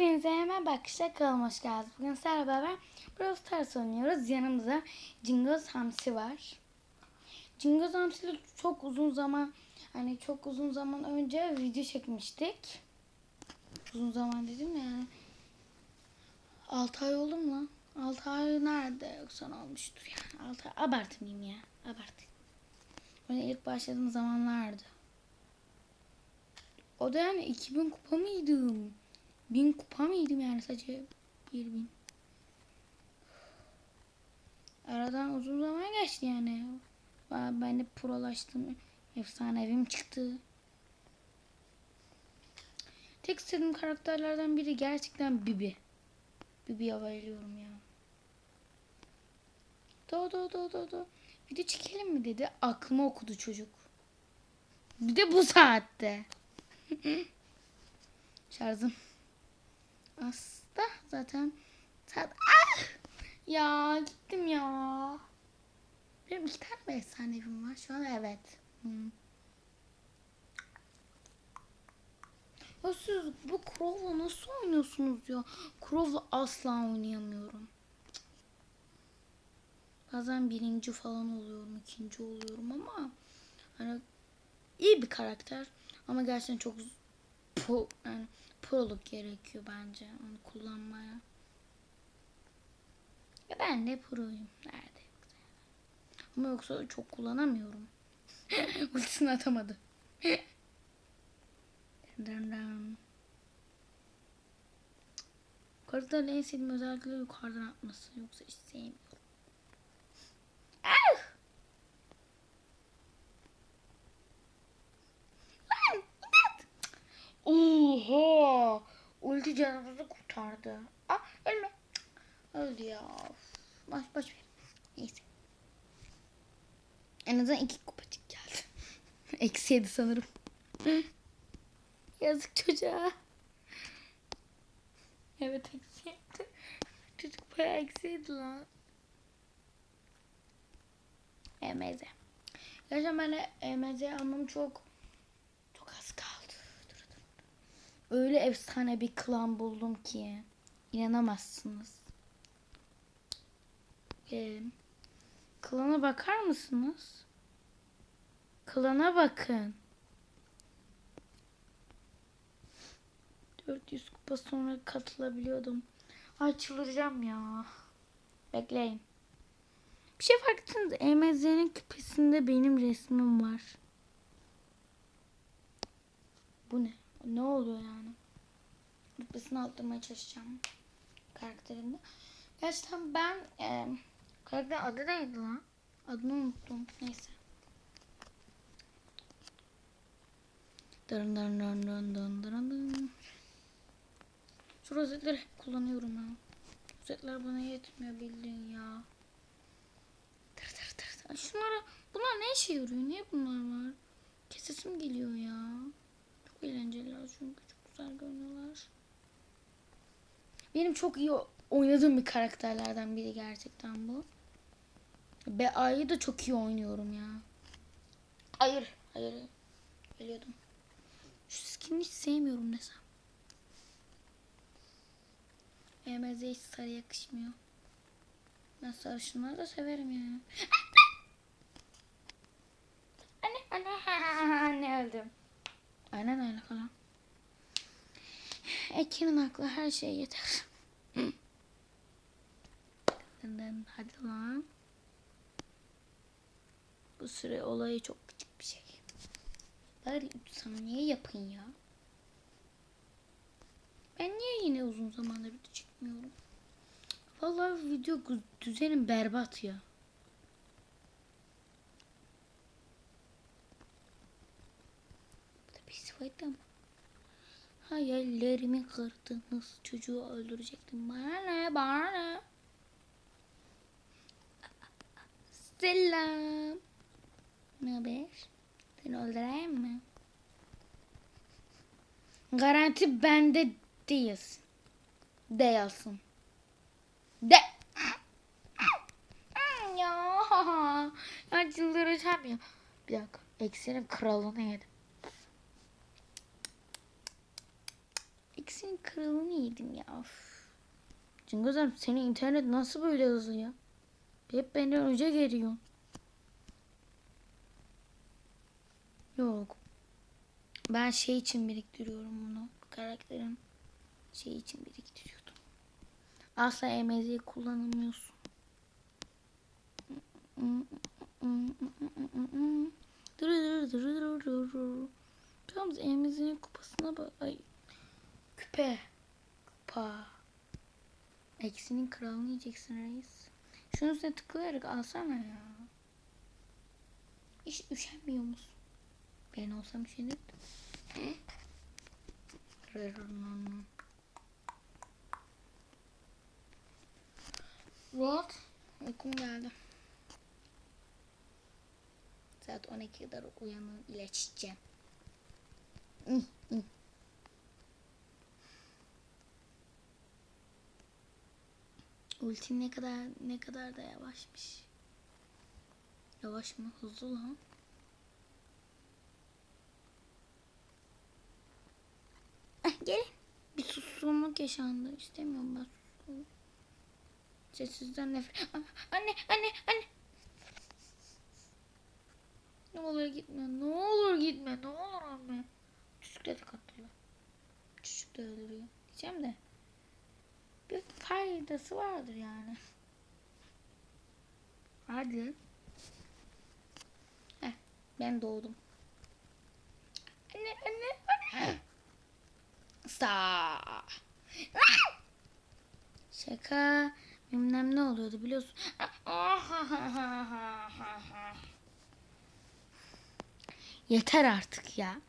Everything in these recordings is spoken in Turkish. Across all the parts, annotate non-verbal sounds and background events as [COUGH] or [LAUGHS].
Hepinize hemen bakışa kalın hoş geldiniz. Bugün sizlerle beraber Brawl Stars oynuyoruz. Yanımızda Cingöz Hamsi var. Cingöz Hamsi ile çok uzun zaman hani çok uzun zaman önce video çekmiştik. Uzun zaman dedim ya yani. 6 ay oldu mu lan? 6 ay nerede yoksa olmuştur yani. 6 ay abartmayayım ya. Abartayım. Böyle ilk başladığım zamanlardı. O da yani 2000 kupa mıydım? 1000 kupa mıydım yani sadece 1000. Aradan uzun zaman geçti yani. Ben de prolaştım. Efsane evim çıktı. Tek istediğim karakterlerden biri gerçekten Bibi. Bibi'ye bayılıyorum ya. Do do do do do. Video çekelim mi dedi. Aklıma okudu çocuk. Bir de bu saatte. [LAUGHS] Şarjım. Aslında zaten saat ah! Ya gittim ya. Benim iki tane mi efsane evim var şu an evet. Hmm. Ya siz bu Crow'la nasıl oynuyorsunuz ya? Crow'la asla oynayamıyorum. Bazen birinci falan oluyorum, ikinci oluyorum ama hani iyi bir karakter ama gerçekten çok yani proluk gerekiyor bence onu kullanmaya. Ya ben de proyum. Nerede. Ama yoksa çok kullanamıyorum. [LAUGHS] Ultisini atamadı. [LAUGHS] Dın en sevdiğim özellikleri yukarıdan atması. Yoksa hiç sevmiyorum. Ah! Lan, imdat! Oha! Ulti canımızı kurtardı. Ah ölme. Öldü ya. Baş baş ver. Neyse. En azından iki kupacık geldi. [LAUGHS] Eksi yedi sanırım. Yazık çocuğa. Evet eksi yedi. Çocuk bayağı eksi yedi lan. EMZ. Gerçekten ben de EMZ almam çok az kaldı. Dur, dur, dur. Öyle efsane bir klan buldum ki. inanamazsınız. Ee, klana bakar mısınız? Klana bakın. 400 kupa sonra katılabiliyordum. Ay ya. Bekleyin. Bir şey fark ettiniz. EMZ'nin küpesinde benim resmim var. Bu ne? Ne oluyor yani? Rütbesini arttırmaya çalışacağım. Karakterimde. Gerçekten ben e, karakter adı neydi lan? Adını unuttum. Neyse. Dın dın dın dın dın dın dın. Şu rozetleri hep kullanıyorum ha. Rozetler bana yetmiyor bildiğin ya. Dır dır. dır. Şunlara bunlar ne işe yarıyor? Niye bunlar var? Kesesim geliyor ya. Çok eğlenceliler çünkü çok güzel görünüyorlar. Benim çok iyi oynadığım bir karakterlerden biri gerçekten bu. BA'yı da çok iyi oynuyorum ya. Hayır, hayır. Geliyordum. Şu skin'i hiç sevmiyorum desem. EMZ hiç sarı yakışmıyor. Ben sarışınları da severim yani. Anne, anne, anne öldüm. Anne ne alaka lan? Ekin'in aklı her şeye yeter. Hadi lan. Bu süre olayı çok küçük bir şey. Bari 3 saniye yapın ya. Ben niye yine uzun zamandır video çekmiyorum? Vallahi video düzenim berbat ya. Bu da bir sıfaydı ama. Hayallerimi kırdınız. Çocuğu öldürecektim. Bana ne? Bana ne? Selam. Ne haber? Seni öldüreyim mi? Garanti bende değilsin. Değilsin. De. ya. Ya çıldıracağım ya. Bir dakika. Eksinin kralını yedim. Eksinin kralını yedim ya. Of. Cingözem senin internet nasıl böyle hızlı ya? Hep benden önce geliyor. Yok. Ben şey için biriktiriyorum bunu. Karakterin şey için biriktiriyordum. Asla emeziği kullanamıyorsun. Dur dur dur dur dur dur. Tam emeziğin kupasına bak. Ay. Kupa. Eksinin kralını yiyeceksin reis. Şunun üstüne tıklayarak alsana ya. Hiç üşenmiyor musun? Ben olsam üşenirdim. What? Uykum geldi. Saat 12 kadar uyanın ilaç içeceğim. Ultim ne kadar ne kadar da yavaşmış. Yavaş mı? Hızlı lan. Eh, gelin. Bir suskunluk yaşandı. İstemiyorum ben suskunluk. Sessizden nefret. Ah, Anne, anne, anne. Ne olur gitme, ne olur gitme, ne olur anne. Çocuk da katılıyor. Çocuk da öldürüyor. Diyeceğim de. Bir faydası vardır yani. Hadi. Heh, ben doğdum. Anne, anne, anne. Sağ. Şaka. Bilmem ne oluyordu biliyorsun. Yeter artık ya.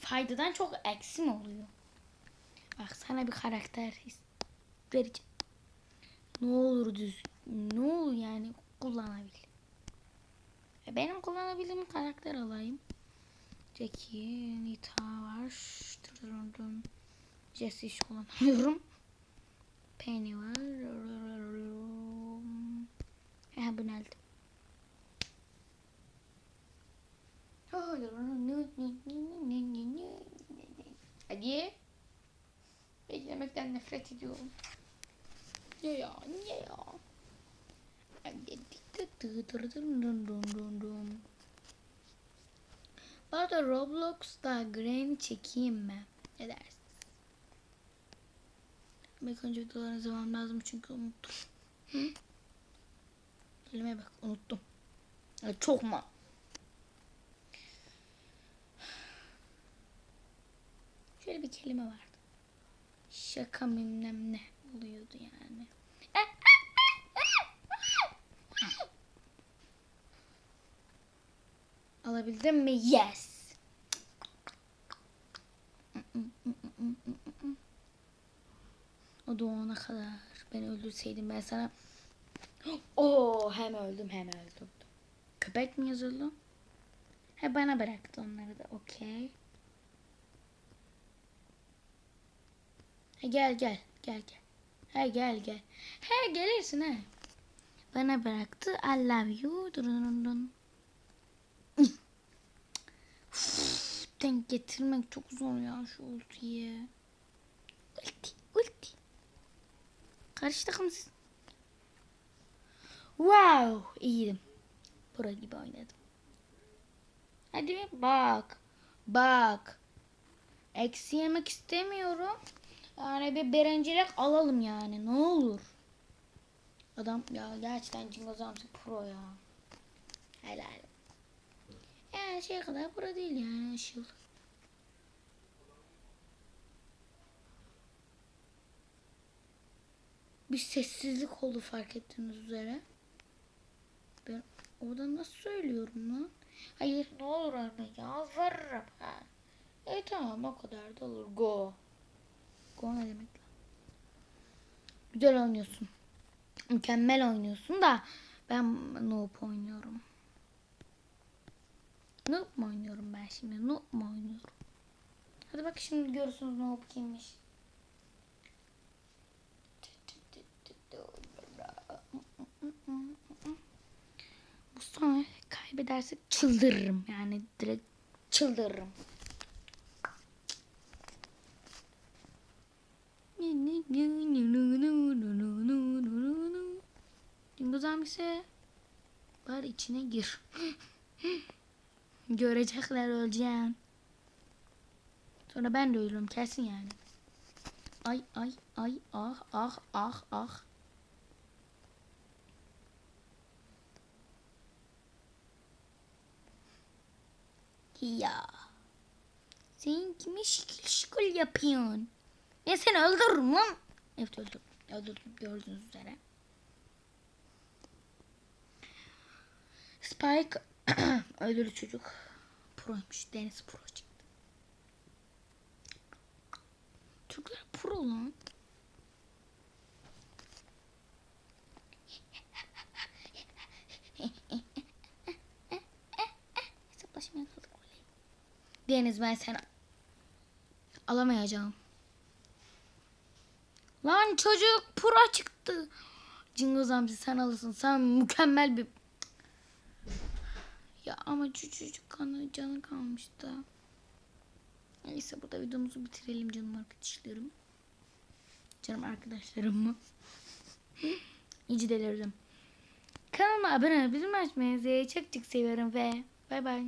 Faydadan çok eksi mi oluyor? Bak sana bir karakter vereceğim. Ne olur düz. Ne olur yani kullanabil. E, Benim kullanabildiğim karakter alayım. Jackie, Nita var. Jesse hiç kullanamıyorum. [LAUGHS] Penny var. Ha bu nerede? Hadi. Beklemekten nefret ediyorum. Ne ya? Ne ya? Bu arada Roblox'ta Granny çekeyim mi? Ne dersin? İlk önce videolara devam lazım çünkü unuttum. Hı? Kelimeye bak unuttum. Ya çok mu? Şöyle bir kelime vardı. Şaka bilmem ne oluyordu yani. Alabildim mi? Yes. O doğana kadar beni öldürseydim ben sana Oo hem öldüm hem öldüm. Köpek mi yazıldı? He bana bıraktı onları da. Okey. Gel gel gel gel. He gel gel. He gelirsin he. Bana bıraktı. I love you. Durun durun. Denk getirmek çok zor ya şu ultiyi. Ulti, ulti. Karşı takımsız. Wow, iyiydim. Pro gibi oynadım. Hadi bak. Bak. Eksi yemek istemiyorum. Yani bir birincilik alalım yani. Ne olur. Adam ya gerçekten Jingo Zamsi pro ya. Helal. Yani şey kadar pro değil yani Işıl. Bir sessizlik oldu fark ettiğiniz üzere. Ben orada nasıl söylüyorum lan? Hayır ne olur anne ya veririm ha. E tamam o kadar da olur. Go. Go ne demek lan? Güzel oynuyorsun. Mükemmel oynuyorsun da ben noob oynuyorum. Noob mu oynuyorum ben şimdi? Noob mu oynuyorum? Hadi bak şimdi görürsünüz noob kimmiş. Bu sonra kaybedersek çıldırırım yani direkt çıldırırım. Hamsi. Bari içine gir. [GASPS] Görecekler öleceğim. Sonra ben de ölürüm kesin yani. Ay ay ay ah ah ah ah. Ya. Sen kime şekil şükül yapıyorsun? Ben seni öldürürüm lan. Evet öldürdüm. Öldürdüm gördüğünüz üzere. Spike [CLEARS THROAT] öldürü çocuk. Proymuş. Deniz pro çıktı. Türkler pro lan. Deniz ben seni alamayacağım. Lan çocuk pro çıktı. Cingöz amca sen alırsın. Sen mükemmel bir... Ya ama çocuk kanı canı kalmıştı. Neyse burada videomuzu bitirelim canım arkadaşlarım. Canım arkadaşlarım mı? [LAUGHS] İyice delirdim. Kanalıma abone bizim açmayı çok çok seviyorum ve bay bay.